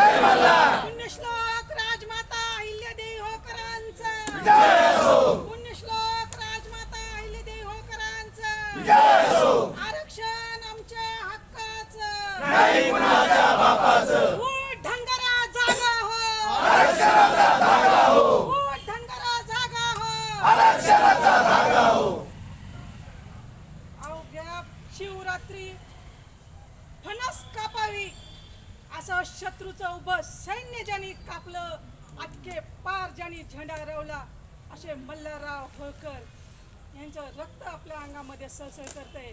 पुण्यश्लोक राजमाता अहिल्यादेवी होळकरांचा पुण्यश्लोक राजमाता अहिल्यादेवी होळकरांचा आरक्षण आमच्या हक्काचं. बापाचं. ढंगरा जागा हो. ढंगरा जागा हो. अवघ्या शिवरात्री फणस कापावी. असं शत्रूचं उभं सैन्य ज्यांनी कापलं अटके पार ज्यांनी झेंडा रवला असे मल्हारराव होळकर यांचं रक्त आपल्या अंगामध्ये सळसळ करतंय.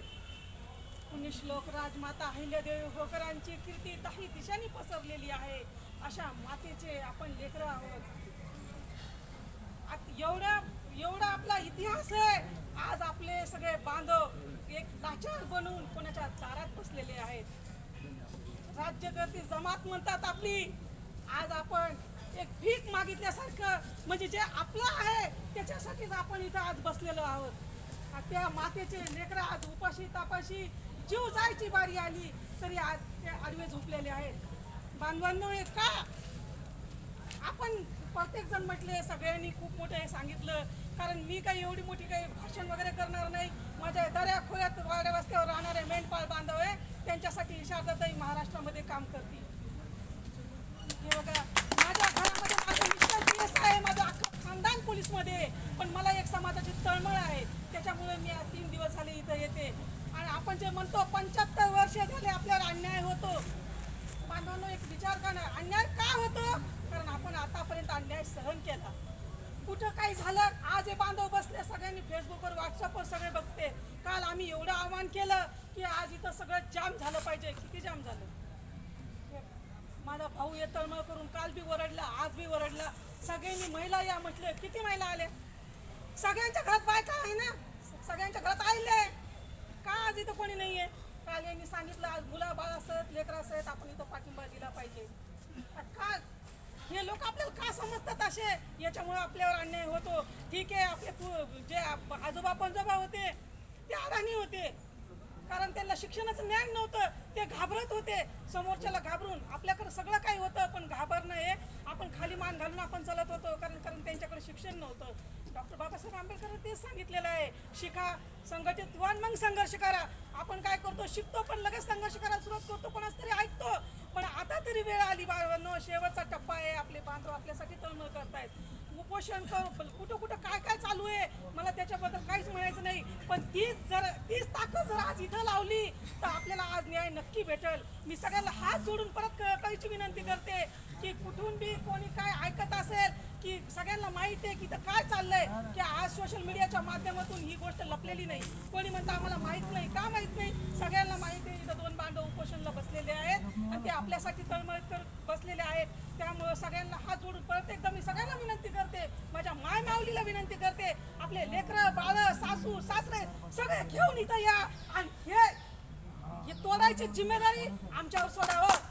पुण्यश्लोक राजमाता अहिल्यादेवी होळकरांची कीर्ती काही दिशांनी पसरलेली आहे अशा मातेचे आपण लेकरं आहोत. आत- एवढा एवढा आपला इतिहास आहे आज आपले सगळे बांधव एक लाचार बनवून कोणाच्या दारात बसलेले आहेत. राज्यकर्ती जमात म्हणतात आपली. आज आपण एक भीक मागितल्यासारखं म्हणजे जे आपलं आहे त्याच्यासाठीच आपण इथं आज बसलेलो आहोत. त्या मातेचे लेकरं आज उपाशी तापाशी जीव जायची बारी आली तरी आज ते आडवे झोपलेले आहेत. बांधवांनो का? आपण प्रत्येक जण म्हटले सगळ्यांनी खूप मोठं हे सांगितलं. कारण मी काही एवढी मोठी काही भाषण वगैरे करणार नाही. माझ्या दऱ्या खोऱ्यात वाड्या वस्त्यावर राहणारे मेंढपाळ बांधव आहे. त्यांच्यासाठी शारदाताई महाराष्ट्रामध्ये काम करतील. हे बघा माझ्या घरामध्ये माझं मिस्टर पी एस आहे माझं अख्खं खानदान पोलीसमध्ये आहे. पण मला एक समाजाची तळमळ आहे. त्याच्यामुळे मी आज तीन दिवस झाले इथं येते. आणि आपण जे म्हणतो पंच्याहत्तर वर्ष झाले आपल्यावर अन्याय होतो बांधवांनो एक विचार करा अन्याय का होतो कारण आपण आतापर्यंत अन्याय सहन केला काय काही झालं? आज हे बांधव बसले सगळ्यांनी फेसबुकवर व्हॉट्सअपवर सगळे बघते. काल आम्ही एवढं आव्हान केलं की आज इथं सगळं जाम झालं पाहिजे. किती जाम झालं? माझा भाऊ हे तळमळ करून काल बी ओरडला आज बी ओरडला. सगळ्यांनी महिला या म्हटले किती महिला आल्या? सगळ्यांच्या घरात बायका आहे ना? सगळ्यांच्या घरात आले का आज इथं कोणी नाही आहे काल यांनी सांगितलं आज मुला बाळ असत लेकरं असत आपण इथं पाठिंबा दिला पाहिजे. का हे लोक आपल्याला का समजतात असे? याच्यामुळे आपल्यावर अन्याय होतो. ठीक आहे आपले पु- जे आजोबा पंजोबा होते ते अडाणी होते. कारण त्यांना शिक्षणाचं ज्ञान नव्हतं. ते घाबरत होते. समोरच्याला घाबरून. आपल्याकडे सगळं काही होतं पण घाबरणं हे. आपण खाली मान घालून आपण चालत होतो कारण कारण त्यांच्याकडे शिक्षण नव्हतं. डॉक्टर बाबासाहेब आंबेडकर तेच सांगितलेलं आहे. शिका संघटित व्हा मग संघर्ष करा. आपण काय करतो शिकतो पण लगेच संघर्ष करायला सुरुवात करतो पण तरी ऐकतो. पण आता तरी वेळ आली बाळांनो शेवटचा टप्पा आहे आपले बांधव आपल्यासाठी तळमळ करतायत. उपोषण कर कुठं कुठं काय काय चालू आहे मला त्याच्याबद्दल काहीच म्हणायचं नाही. पण तीच जर तीच ताकद जर आज इथं लावली तर आपल्याला आज न्याय नक्की भेटेल. मी सगळ्यांना हात जोडून परत क- विनंती करते की कुठून बी कोणी काय ऐकत असेल सगळ्यांना माहिती आहे की इथं काय चाललंय? की आज सोशल मीडियाच्या माध्यमातून ही गोष्ट लपलेली नाही. कोणी म्हणतं आम्हाला माहीत नाही. का माहीत नाही? सगळ्यांना माहिती आहे इथं दोन बांधव उपोषणला बसलेले आहेत आणि ते आपल्यासाठी तळमळ करत बसलेले आहेत. त्यामुळं सगळ्यांना हात जोडून परत एकदा मी सगळ्यांना विनंती करते माझ्या माय माऊलीला विनंती करते आपले लेकरं बाळ सासू सासरे सगळे घेऊन इथं या आणि हे तोडायची जिम्मेदारी आमच्यावर सोडावं.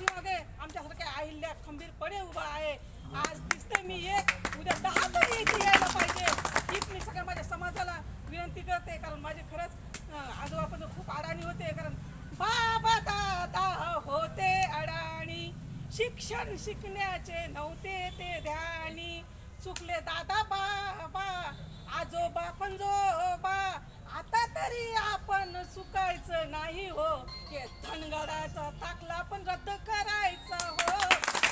पाठीमागे आमच्यासारख्या आहिल्या खंबीरपणे उभा आहे. आज दिसते मी एक उद्या दहा तरी इथे यायला पाहिजे. हीच मी सगळ्या माझ्या समाजाला विनंती करते कारण माझे खरंच आजोबा पण खूप अडाणी होते कारण बाबा दादा होते अडाणी. शिक्षण शिकण्याचे नव्हते ते ध्यानी. चुकले दादा बाबा आजोबा पंजोबा आता तरी आपण चुकायचं नाही हो. धनगडाचा ताकला पण रद्द करायचा हो.